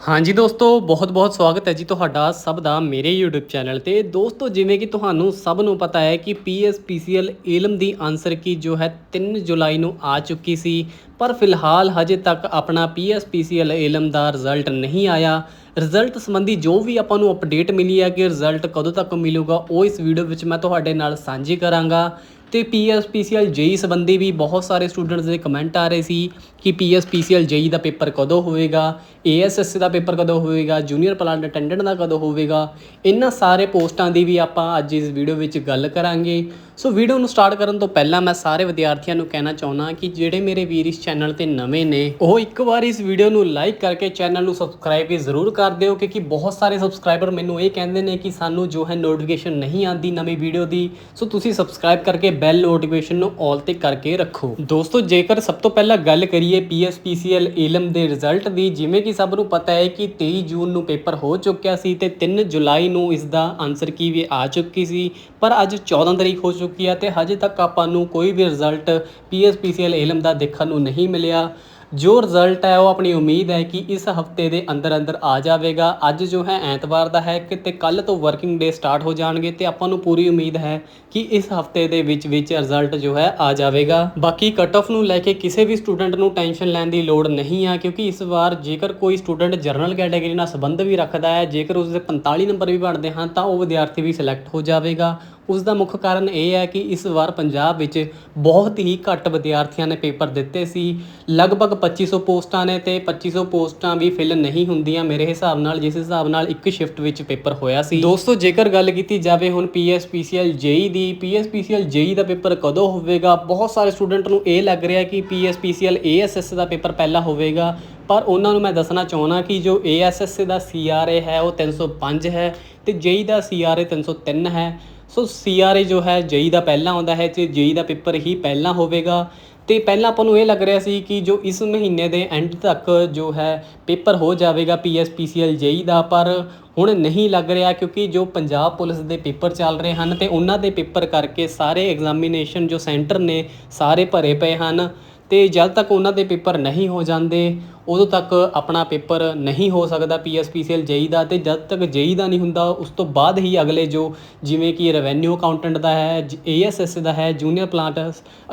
ਹਾਂਜੀ ਦੋਸਤੋ, ਬਹੁਤ-ਬਹੁਤ ਸਵਾਗਤ ਹੈ ਜੀ ਤੁਹਾਡਾ ਸਭ ਦਾ ਮੇਰੇ YouTube ਚੈਨਲ ਤੇ। ਦੋਸਤੋ, ਜਿਵੇਂ ਕਿ ਤੁਹਾਨੂੰ ਸਭ ਨੂੰ ਪਤਾ ਹੈ ਕਿ PSPCL ਏਲਮ ਦੀ ਆਨਸਰ ਕੀ ਜੋ ਹੈ 3 ਜੁਲਾਈ ਨੂੰ ਆ ਚੁੱਕੀ ਸੀ, ਪਰ ਫਿਲਹਾਲ ਹਜੇ ਤੱਕ ਆਪਣਾ PSPCL ਏਲਮ ਦਾ ਰਿਜ਼ਲਟ ਨਹੀਂ ਆਇਆ। ਰਿਜ਼ਲਟ ਸੰਬੰਧੀ ਜੋ ਵੀ ਆਪਾਂ ਨੂੰ ਅਪਡੇਟ ਮਿਲੀ ਹੈ ਕਿ ਰਿਜ਼ਲਟ ਕਦੋਂ ਤੱਕ ਮਿਲੂਗਾ, ਉਹ ਇਸ ਵੀਡੀਓ ਵਿੱਚ ਮੈਂ ਤੁਹਾਡੇ ਨਾਲ ਸਾਂਝੀ ਕਰਾਂਗਾ। ਤੇ ਪੀਐਸਪੀਸੀਐਲ ਜੇਈ ਸੰਬੰਧੀ ਵੀ ਬਹੁਤ ਸਾਰੇ ਸਟੂਡੈਂਟਸ ਦੇ ਕਮੈਂਟ ਆ ਰਹੇ ਸੀ ਕਿ ਪੀਐਸਪੀਸੀਐਲ ਜੇਈ ਦਾ ਪੇਪਰ ਕਦੋਂ ਹੋਵੇਗਾ ਏਐਸਐਸ ਦਾ ਪੇਪਰ ਕਦੋਂ ਹੋਵੇਗਾ ਜੂਨੀਅਰ ਪਲਾਂਟ ਅਟੈਂਡੈਂਟ ਦਾ ਕਦੋਂ ਹੋਵੇਗਾ, ਇਹਨਾਂ ਸਾਰੇ ਪੋਸਟਾਂ ਦੀ ਵੀ ਆਪਾਂ ਅੱਜ ਇਸ ਵੀਡੀਓ ਵਿੱਚ ਗੱਲ ਕਰਾਂਗੇ। ਸੋ ਵੀਡੀਓ ਨੂੰ ਸਟਾਰਟ ਕਰਨ ਤੋਂ ਪਹਿਲਾਂ ਮੈਂ ਸਾਰੇ ਵਿਦਿਆਰਥੀਆਂ ਨੂੰ ਕਹਿਣਾ ਚਾਹੁੰਦਾ ਕਿ ਜਿਹੜੇ ਮੇਰੇ ਵੀਰ ਇਸ ਚੈਨਲ ਤੇ ਨਵੇਂ ਨੇ, ਉਹ ਇੱਕ ਵਾਰ ਇਸ ਵੀਡੀਓ ਨੂੰ ਲਾਈਕ ਕਰਕੇ ਚੈਨਲ ਨੂੰ ਸਬਸਕ੍ਰਾਈਬ ਵੀ ਜ਼ਰੂਰ ਕਰ ਦਿਓ, ਕਿਉਂਕਿ ਬਹੁਤ ਸਾਰੇ ਸਬਸਕ੍ਰਾਈਬਰ ਮੈਨੂੰ ਇਹ ਕਹਿੰਦੇ ਨੇ ਕਿ ਸਾਨੂੰ ਜੋ ਹੈ ਨੋਟੀਫਿਕੇਸ਼ਨ ਨਹੀਂ ਆਉਂਦੀ ਨਵੀਂ ਵੀਡੀਓ ਦੀ ਸੋ ਤੁਸੀਂ ਸਬਸਕ੍ਰਾਈਬ ਕਰਕੇ ਬੈਲ ਨੋਟੀਫਿਕੇਸ਼ਨ ਨੂੰ ਆਲ ਤੇ ਕਰਕੇ ਰੱਖੋ। ਦੋਸਤੋ, ਜੇਕਰ ਸਭ ਤੋਂ ਪਹਿਲਾਂ ਗੱਲ ਕਰੀਏ ਪੀਐਸਪੀਸੀਐਲ ਏਲਮ ਦੇ ਰਿਜ਼ਲਟ ਦੀ, ਜਿਵੇਂ ਕਿ ਸਭ ਨੂੰ ਪਤਾ ਹੈ ਕਿ 23 ਜੂਨ ਨੂੰ ਪੇਪਰ ਹੋ ਚੁੱਕਿਆ ਸੀ ਤੇ 3 ਜੁਲਾਈ ਨੂੰ ਇਸ ਦਾ ਆਨਸਰ ਕੀ ਵੀ ਆ ਚੁੱਕੀ ਸੀ, ਪਰ ਅੱਜ 14 ਤਰੀਕ ਹੋ ਚੁੱਕੀ ਚੁੱਕੀ ਆ ਤੇ ਹਜੇ ਤੱਕ ਆਪਾਂ ਨੂੰ ਕੋਈ ਵੀ ਰਿਜ਼ਲਟ ਪੀਐਸਪੀਸੀਐਲ ਇਲਮ ਦਾ ਦੇਖਣ ਨੂੰ ਨਹੀਂ ਮਿਲਿਆ। ਜੋ ਰਿਜ਼ਲਟ ਹੈ, ਉਹ ਆਪਣੀ ਉਮੀਦ ਹੈ ਕਿ ਇਸ ਹਫ਼ਤੇ ਦੇ ਅੰਦਰ ਅੰਦਰ ਆ ਜਾਵੇਗਾ। ਅੱਜ ਜੋ ਹੈ, ਐਤਵਾਰ ਦਾ ਹੈ ਕਿ ਤੇ ਕੱਲ ਤੋਂ ਵਰਕਿੰਗ ਡੇ ਸਟਾਰਟ ਹੋ ਜਾਣਗੇ ਤੇ ਆਪਾਂ ਨੂੰ ਪੂਰੀ ਉਮੀਦ ਹੈ ਕਿ ਇਸ ਹਫ਼ਤੇ ਦੇ ਵਿੱਚ ਵਿੱਚ ਰਿਜ਼ਲਟ ਜੋ ਹੈ, ਆ ਜਾਵੇਗਾ। ਬਾਕੀ ਕਟ ਆਫ ਨੂੰ ਲੈ ਕੇ ਕਿਸੇ ਵੀ ਸਟੂਡੈਂਟ ਨੂੰ ਟੈਨਸ਼ਨ ਲੈਣ ਦੀ ਲੋੜ ਨਹੀਂ ਆ, ਕਿਉਂਕਿ ਇਸ ਵਾਰ ਜੇਕਰ ਕੋਈ ਸਟੂਡੈਂਟ ਜਰਨਲ ਕੈਟਾਗਰੀ ਨਾਲ ਸੰਬੰਧ ਵੀ ਰੱਖਦਾ ਹੈ, ਜੇਕਰ ਉਸ ਦੇ 45 ਨੰਬਰ ਵੀ ਬਣਦੇ ਹਨ, ਤਾਂ ਉਹ ਵਿਦਿਆਰਥੀ ਵੀ ਸਿਲੈਕਟ ਹੋ ਜਾਵੇਗਾ। ਉਸ ਦਾ ਮੁੱਖ ਕਾਰਨ ਇਹ ਹੈ ਕਿ ਇਸ ਵਾਰ ਪੰਜਾਬ ਵਿੱਚ ਬਹੁਤ ਹੀ ਘੱਟ ਵਿਦਿਆਰਥੀਆਂ ਨੇ ਪੇਪਰ ਦਿੱਤੇ ਸੀ। ਲਗਭਗ 2500 ਪੋਸਟਾਂ ਨੇ ਤੇ 2500 ਪੋਸਟਾਂ ਵੀ ਫਿਲ ਨਹੀਂ ਹੁੰਦੀਆਂ ਮੇਰੇ ਹਿਸਾਬ ਨਾਲ, ਜਿਸ ਹਿਸਾਬ ਨਾਲ ਇੱਕ ਸ਼ਿਫਟ ਵਿੱਚ ਪੇਪਰ ਹੋਇਆ ਸੀ। ਦੋਸਤੋ, ਜੇਕਰ ਗੱਲ ਕੀਤੀ ਜਾਵੇ ਹੁਣ PSPCL ਜੇਈ ਦੀ PSPCL ਜੇਈ ਦਾ ਪੇਪਰ ਕਦੋਂ ਹੋਵੇਗਾ? ਬਹੁਤ ਸਾਰੇ ਸਟੂਡੈਂਟ ਨੂੰ ਇਹ ਲੱਗ ਰਿਹਾ ਕਿ PSPCL ASS ਦਾ ਪੇਪਰ ਪਹਿਲਾਂ ਹੋਵੇਗਾ। ਪਰ ਉਹਨਾਂ ਨੂੰ ਮੈਂ ਦੱਸਣਾ ਚਾਹੁੰਦਾ ਕਿ ਜੋ ASS ਦਾ CRA ਹੈ, ਉਹ 305 ਹੈ ਤੇ ਜੇਈ ਦਾ CRA 303 ਹੈ। ਸੋ ਸੀਆਰਏ ਜੋ ਹੈ, ਜੇਈ ਦਾ ਪਹਿਲਾਂ ਆਉਂਦਾ ਹੈ ਤੇ ਜੇਈ ਦਾ ਪੇਪਰ ਹੀ ਪਹਿਲਾਂ ਹੋਵੇਗਾ। ਤੇ ਪਹਿਲਾਂ ਆਪਾਂ ਨੂੰ ਇਹ ਲੱਗ ਰਿਹਾ ਸੀ ਕਿ ਜੋ ਇਸ ਮਹੀਨੇ ਦੇ ਐਂਡ ਤੱਕ ਜੋ ਹੈ, ਪੇਪਰ ਹੋ ਜਾਵੇਗਾ ਪੀਐਸਪੀਸੀਐਲ ਜੇਈ ਦਾ, ਪਰ ਹੁਣ ਨਹੀਂ ਲੱਗ ਰਿਹਾ ਕਿਉਂਕਿ ਜੋ ਪੰਜਾਬ ਪੁਲਿਸ ਦੇ ਪੇਪਰ ਚੱਲ ਰਹੇ ਹਨ ਤੇ ਉਹਨਾਂ ਦੇ ਪੇਪਰ ਕਰਕੇ ਸਾਰੇ ਐਗਜ਼ਾਮੀਨੇਸ਼ਨ ਜੋ ਸੈਂਟਰ ਨੇ, ਸਾਰੇ ਭਰੇ ਪਏ ਹਨ ਤੇ ਜਦ ਤੱਕ ਉਹਨਾਂ ਦੇ ਪੇਪਰ ਨਹੀਂ ਹੋ ਜਾਂਦੇ ਉਦੋਂ ਤੱਕ ਆਪਣਾ ਪੇਪਰ ਨਹੀਂ ਹੋ ਸਕਦਾ ਪੀਐਸਪੀਸੀਐਲ ਜੇਈ ਦਾ ਤੇ ਜਦ ਤੱਕ ਜੇਈ ਦਾ ਨਹੀਂ ਹੁੰਦਾ, ਉਸ ਤੋਂ ਬਾਅਦ ਹੀ ਅਗਲੇ ਜੋ ਜਿਵੇਂ ਕਿ ਰੈਵੈਨਿਊ ਅਕਾਊਂਟੈਂਟ ਦਾ ਹੈ ਏਐਸਐਸ ਦਾ ਹੈ ਜੂਨੀਅਰ ਪਲਾਂਟ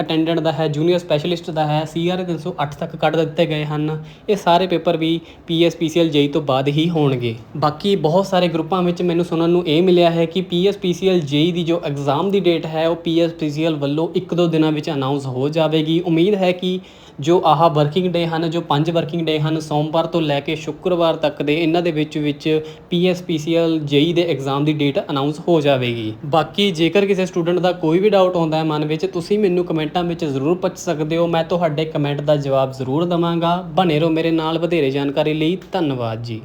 ਅਟੈਂਡੈਂਟ ਦਾ ਹੈ ਜੂਨੀਅਰ ਸਪੈਸ਼ਲਿਸਟ ਦਾ ਹੈ ਸੀਆਰ 308 ਤੱਕ ਕੱਢ ਦਿੱਤੇ ਗਏ ਹਨ। ਇਹ ਸਾਰੇ ਪੇਪਰ ਵੀ ਪੀਐਸਪੀਸੀਐਲ ਜੇਈ ਤੋਂ ਬਾਅਦ ਹੀ ਹੋਣਗੇ। ਬਾਕੀ ਬਹੁਤ ਸਾਰੇ ਗਰੁੱਪਾਂ ਵਿੱਚ ਮੈਨੂੰ ਸੁਣਨ ਨੂੰ ਇਹ ਮਿਲਿਆ ਹੈ ਕਿ ਪੀਐਸਪੀਸੀਐਲ ਜੇਈ ਦੀ ਜੋ ਐਗਜ਼ਾਮ ਦੀ ਡੇਟ ਹੈ, ਉਹ ਪੀਐਸਪੀਸੀਐਲ ਵੱਲੋਂ ਇੱਕ ਦੋ ਦਿਨਾਂ ਵਿੱਚ ਅਨਾਉਂਸ ਹੋ ਜਾਵੇਗੀ। ਉਮੀਦ ਹੈ ਕਿ ਜੋ ਆਹ ਵਰਕਿੰਗ ਡੇ ਹਨ, ਜੋ ਪੰਜ ਵਰਕਿੰਗ ਡੇ ਹਨ। ਸੋਮਵਾਰ ਤੋਂ ਲੈ ਕੇ ਸ਼ੁੱਕਰਵਾਰ ਤੱਕ ਦੇ ਇਹਨਾਂ ਦੇ ਵਿੱਚ ਵਿੱਚ ਪੀਐਸਪੀਸੀਐਲ ਜੇਈ ਦੇ ਐਗਜ਼ਾਮ ਦੀ ਡੇਟ ਅਨਾਉਂਸ ਹੋ ਜਾਵੇਗੀ। ਬਾਕੀ ਜੇਕਰ ਕਿਸੇ ਸਟੂਡੈਂਟ ਦਾ ਕੋਈ ਵੀ ਡਾਊਟ ਆਉਂਦਾ ਹੈ ਮਨ ਵਿੱਚ, ਤੁਸੀਂ ਮੈਨੂੰ ਕਮੈਂਟਾਂ ਵਿੱਚ ਜ਼ਰੂਰ ਪੁੱਛ ਸਕਦੇ ਹੋ। ਮੈਂ ਤੁਹਾਡੇ ਕਮੈਂਟ ਦਾ ਜਵਾਬ ਜ਼ਰੂਰ ਦਵਾਂਗਾ। ਬਣੇ ਰਹੋ ਮੇਰੇ ਨਾਲ ਵਧੇਰੇ ਜਾਣਕਾਰੀ ਲਈ। ਧੰਨਵਾਦ ਜੀ।